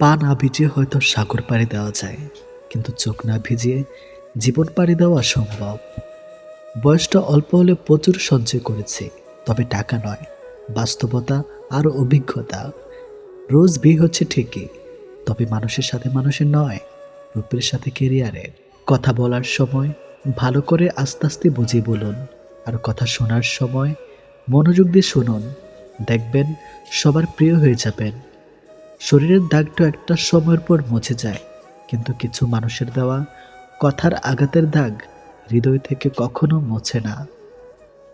পা না ভিজিয়ে হয়তো সাগর পাড়ি দেওয়া যায়, কিন্তু চোখ না ভিজিয়ে জীবন পাড়ি দেওয়া সম্ভব। বয়সটা অল্প হলে প্রচুর সঞ্চয় করেছি, তবে টাকা নয়, বাস্তবতা আর অভিজ্ঞতা। রোজ বিয়ে হচ্ছে ঠিকই, তবে মানুষের সাথে মানুষের নয়, রূপের সাথে কেরিয়ারের কথা বলার সময় ভালো করে আস্তে আস্তে বুঝিয়ে বলুন, আর কথা শোনার সময় মনোযোগ দিয়ে শুনুন। দেখবেন সবার প্রিয় হয়ে যাবেন। শরীরের দাগটা একটা সময়ের পর মুছে যায়, কিন্তু কিছু মানুষের দেওয়া কথার আঘাতের দাগ হৃদয় থেকে কখনো মোছে না।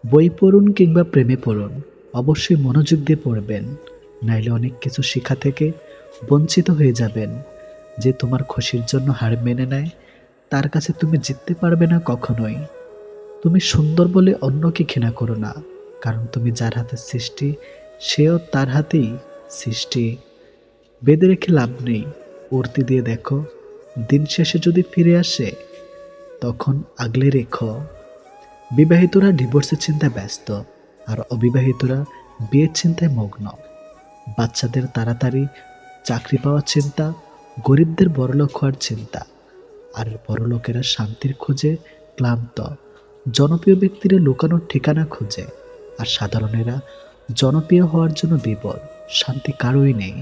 বই পড়ুন কিংবা প্রেমে পড়ুন, অবশ্যই মনোযোগ দিয়ে পড়বেন, নাইলে অনেক কিছু শেখা থেকে বঞ্চিত হয়ে যাবেন। যে তোমার খুশির জন্য হার মেনে নেয়, তার কাছে তুমি জিততে পারবে না কখনোই। তুমি সুন্দর বলে অন্যকে ঘৃণা করো না, কারণ তুমি যার হাতে সৃষ্টি, সেও তার হাতেই সৃষ্টি। বেঁধে রেখে লাভ নেই। উর্তি দিয়ে দেখো, দিন শেষে যদি ফিরে আসে, তখন আগলে রেখো। বিবাহিতরা ডিভোর্সের চিন্তায় ব্যস্ত, আর অবিবাহিতরা বিয়ের চিন্তায় মগ্ন। বাচ্চাদের তাড়াতাড়ি চাকরি পাওয়ার চিন্তা, গরিবদের বড়লোক হওয়ার চিন্তা, আর বড়লোকেরা শান্তির খোঁজে ক্লান্ত, জনপ্রিয় ব্যক্তিরা লুকানোর ঠিকানা খোঁজে, আর সাধারণেরা জনপ্রিয় হওয়ার জন্য বিপদ, শান্তি কারোই নেই।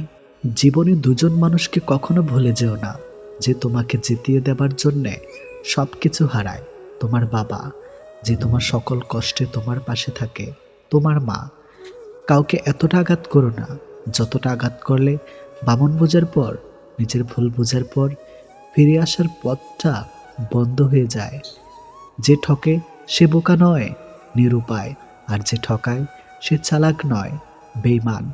জীবনে দুজন মানুষকে কখনো ভুলে যেও না যে তোমাকে জিতিয়ে দেবার জন্যে সব কিছু হারায় তোমার বাবা, যে তোমার সকল কষ্টে তোমার পাশে থাকে তোমার মা। কাউকে এতটা আঘাত করো না, যতটা আঘাত করলে বামন বোঝার পর, নিজের ভুল বোঝার পর ফিরে আসার পথটা বন্ধ হয়ে যায়। যে ঠকে সে বোকা নয়, নিরুপায়, আর যে ঠকায় সে চালাক নয় বেইমান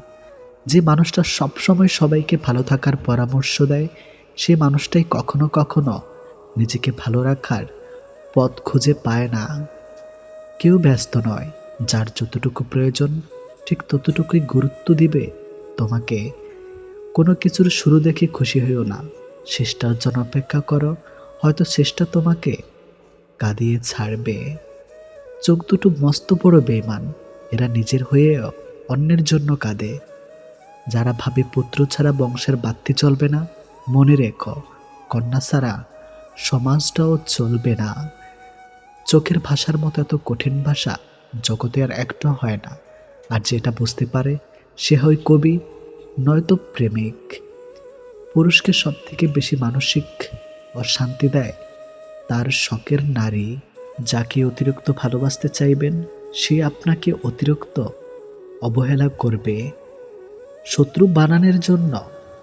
যে মানুষটা সবসময় সবাইকে ভালো থাকার পরামর্শ দেয়, সে মানুষটাই কখনো কখনো নিজেকে ভালো রাখার পথ খুঁজে পায় না। কেউ ব্যস্ত নয়, যার যতটুকু প্রয়োজন, ঠিক ততটুকুই গুরুত্ব দিবে। তোমাকে কোনো কিছুর শুরু দেখে খুশি হইও না। শেষটার জন্য অপেক্ষা করো, হয়তো শেষটা তোমাকে কাঁদিয়ে ছাড়বে। চোখ দুটো মস্ত বড় বেইমান, এরা নিজের হয়েও অন্যের জন্য কাঁদে। যারা ভাবে পুত্র ছাড়া বংশের বাত্তি চলবে না, মনে রেখো, কন্যা ছাড়া সমাজটাও চলবে না। চোখের ভাষার মতো এত কঠিন ভাষা জগতে আর একটা হয় না। আর যেটা বুঝতে পারে, সে হয় কবি, নয়তো প্রেমিক। পুরুষকে সব থেকে বেশি মানসিক অশান্তি দেয় তার শখের নারী। যাকে অতিরিক্ত ভালোবাসতে চাইবেন, সে আপনাকে অতিরিক্ত অবহেলা করবে। শত্রু বানানোর জন্য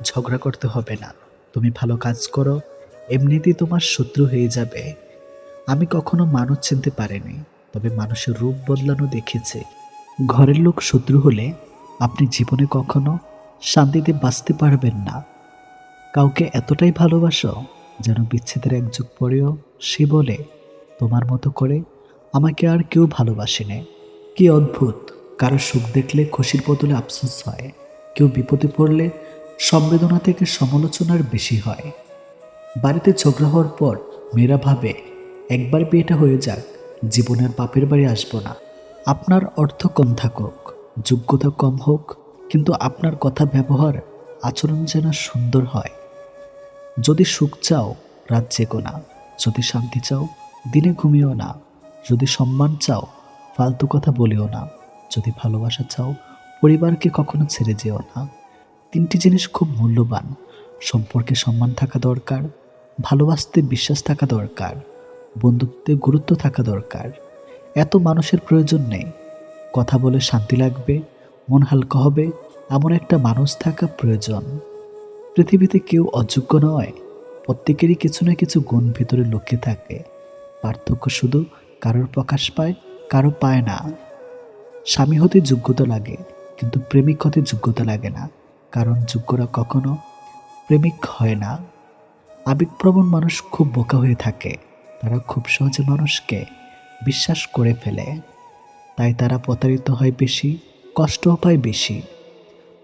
ঝগড়া করতে হবে না। তুমি ভালো কাজ করো, এমনিতেই তোমার শত্রু হয়ে যাবে। আমি কখনো মানুষ চিনতে পারিনি, তবে মানুষের রূপ বদলানো দেখেছি। ঘরের লোক শত্রু হলে আপনি জীবনে কখনো শান্তিতে বাঁচতে পারবেন না। কাউকে এতটাই ভালোবাসো যেন বিচ্ছেদের এক যুগ পরেও সে বলে, তোমার মতো করে আমাকে আর কেউ ভালোবাসেনি। কি অদ্ভুত, কারও সুখ দেখলে খুশির বদলে আফসোস হয়। কেউ বিপদে পড়লে সংবেদনা থেকে সমালোচনার বেশি হয়। বাড়িতে ঝগড়া হওয়ার পর মেয়েরা ভাবে, একবার বিয়েটা হয়ে যাক জীবনের বাপের বাড়ি আসব না। আপনার অর্থ কম থাকুক, যোগ্যতা কম হোক, কিন্তু আপনার কথা ব্যবহার, আচরণ যেন সুন্দর হয়। যদি সুখ চাও, রাত জেগো না। যদি শান্তি চাও, দিনে ঘুমিও না। যদি সম্মান চাও, ফালতু কথা বলিও না। যদি ভালোবাসা চাও পরিবারকে কখনো ছেড়ে যেও না। তিনটি জিনিস খুব মূল্যবান। সম্পর্কে সম্মান থাকা দরকার, ভালোবাসতে বিশ্বাস থাকা দরকার, বন্ধুত্বে গুরুত্ব থাকা দরকার। এত মানুষের প্রয়োজন নেই। কথা বলে শান্তি লাগবে, মন হালকা হবে, এমন একটা মানুষ থাকা প্রয়োজন। পৃথিবীতে কেউ অযোগ্য নয়। প্রত্যেকেরই কিছু না কিছু গুণ ভিতরে লুকিয়ে থাকে। পার্থক্য শুধু কারোর প্রকাশ পায়, কারও পায় না। স্বামী হতে যোগ্যতা লাগে। কিন্তু প্রেমিক হতে যোগ্যতা লাগে না, কারণ যোগ্যরা কখনো প্রেমিক হয় না। আবেগপ্রবণ মানুষ খুব বোকা হয়ে থাকে, তারা খুব সহজে মানুষকে বিশ্বাস করে ফেলে। তাই তারা প্রতারিত হয় বেশি কষ্টও পায় বেশি।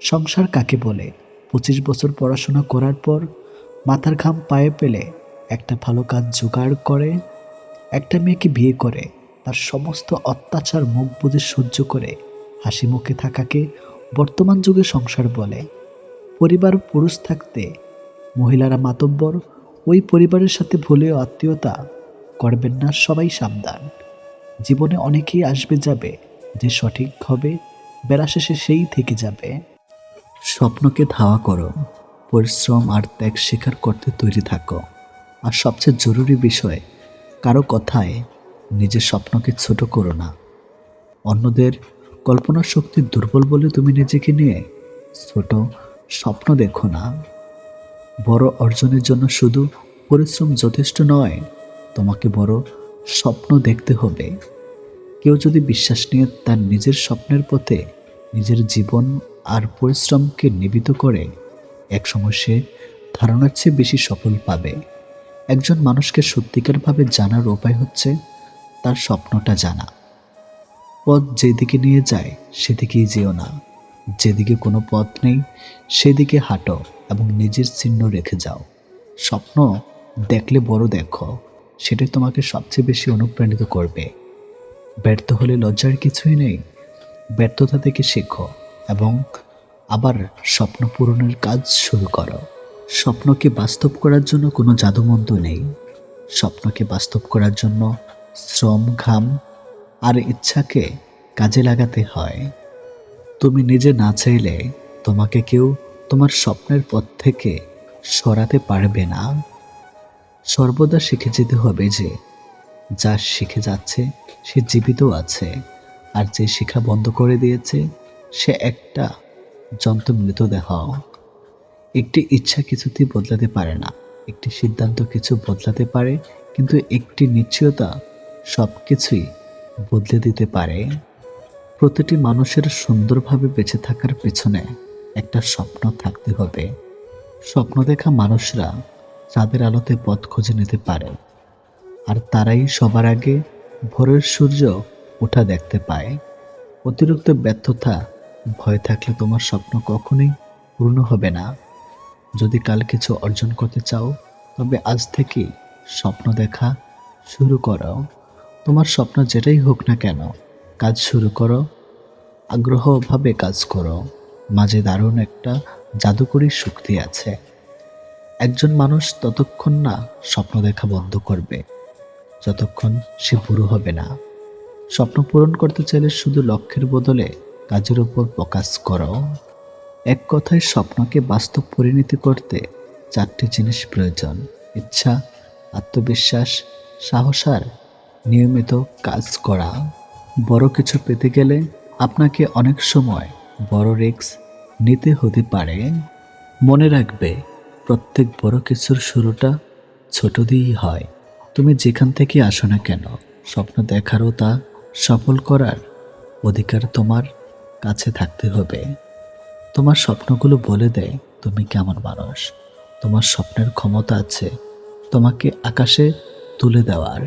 সংসার কাকে বলে? পঁচিশ বছর পড়াশোনা করার পর মাথার ঘাম পায়ে পেলে একটা ভালো কাজ জোগাড় করে, একটা মেয়েকে বিয়ে করে। তার সমস্ত অত্যাচার মুখ বুঝে সহ্য করে হাসি মুখে থাকাকে বর্তমান যুগে সংসার বলে। পরিবার পুরুষ থাকতে মহিলারা মাতব্বর, ওই পরিবারের সাথে ভুলেও আত্মীয়তা করবেন না, সবাই সাবধান। জীবনে অনেকেই আসবে যাবে, যে সঠিক হবে, বেলা শেষে সেই থেকে যাবে। স্বপ্নকে ধাওয়া করো, পরিশ্রম আর ত্যাগ স্বীকার করতে তৈরি থাকো। আর সবচেয়ে জরুরি বিষয়, কারও কথায় নিজের স্বপ্নকে ছোট করো না। অন্যদের কল্পনা শক্তি দুর্বল বলে তুমি নিজেকে নিয়ে ছোট স্বপ্ন দেখো না। বড় অর্জনের জন্য শুধু পরিশ্রম যথেষ্ট নয়, তোমাকে বড় স্বপ্ন দেখতে হবে। কেউ যদি বিশ্বাস নিয়ে তার নিজের স্বপ্নের পথে নিজের জীবন আর পরিশ্রমকে নিবিত করে, একসময় সে ধারণার চেয়ে বেশি সফল পাবে। একজন মানুষকে সত্যিকারভাবে জানার উপায় হচ্ছে তার স্বপ্নটা জানা। পথ যেদিকে নিয়ে যায়, সেদিকেই যেও না। যেদিকে কোনো পথ নেই, সেদিকে হাঁটো এবং নিজের চিহ্ন রেখে যাও। স্বপ্ন দেখলে বড় দেখো, সেটাই তোমাকে সবচেয়ে বেশি অনুপ্রাণিত করবে। ব্যর্থ হলে লজ্জার কিছুই নেই। ব্যর্থতা থেকে শেখো এবং আবার স্বপ্ন পূরণের কাজ শুরু করো। স্বপ্নকে বাস্তব করার জন্য কোনো জাদুমন্ত্র নেই। স্বপ্নকে বাস্তব করার জন্য শ্রম, ঘাম আর ইচ্ছাকে কাজে লাগাতে হয়। তুমি নিজে না চাইলে তোমাকে কেউ তোমার স্বপ্নের পথ থেকে সরাতে পারবে না। সর্বদা শিখে যেতে হবে যে, যা শিখে যাচ্ছে, সে জীবিত আছে, আর যে শিখা বন্ধ করে দিয়েছে, সে একটা যন্ত্র মৃতদেহ। একটি ইচ্ছা কিছুতেই বদলাতে পারে না, একটি সিদ্ধান্ত কিছু বদলাতে পারে, কিন্তু একটি নিশ্চয়তা সব কিছুই বদলে দিতে পারে, প্রতিটি মানুষের সুন্দরভাবে বেঁচে থাকার পেছনে একটা স্বপ্ন থাকতে হবে। স্বপ্ন দেখা মানুষরা চাঁদের আলোতে পথ খুঁজে নিতে পারে, আর তারাই সবার আগে ভোরের সূর্য ওঠা দেখতে পায়। অতিরিক্ত ব্যর্থতা, ভয় থাকলে তোমার স্বপ্ন কখনোই পূর্ণ হবে না। যদি কাল কিছু অর্জন করতে চাও, তবে আজ থেকেই স্বপ্ন দেখা শুরু করো। তোমার স্বপ্ন যেটাই হোক না কেন, কাজ শুরু করো, আগ্রহভাবে কাজ করো। মাঝে দারুণ একটা জাদুকরী শক্তি আছে। একজন মানুষ ততক্ষণ না স্বপ্ন দেখা বন্ধ করবে, যতক্ষণ সে বুড়ো হবে না। স্বপ্ন পূরণ করতে চাইলে শুধু লক্ষ্যের বদলে কাজের উপর ফোকাস করো। এক কথায় স্বপ্নকে বাস্তব পরিণতি করতে চারটি জিনিস প্রয়োজন, ইচ্ছা, আত্মবিশ্বাস, সাহস আর নিয়মিত কাজ করা। বড় কিছু পেতে গেলে আপনাকে অনেক সময় বড় রিস্ক নিতে হতে পারে। মনে রাখবে, প্রত্যেক বড় কিছুর শুরুটা ছোট দিয়েই হয়। তুমি যেখান থেকে আসো না কেন, স্বপ্ন দেখারও তা সফল করার অধিকার তোমার কাছে থাকতে হবে। তোমার স্বপ্নগুলো বলে দেয় তুমি কেমন মানুষ। তোমার স্বপ্নের ক্ষমতা আছে তোমাকে আকাশে তুলে দেওয়ার।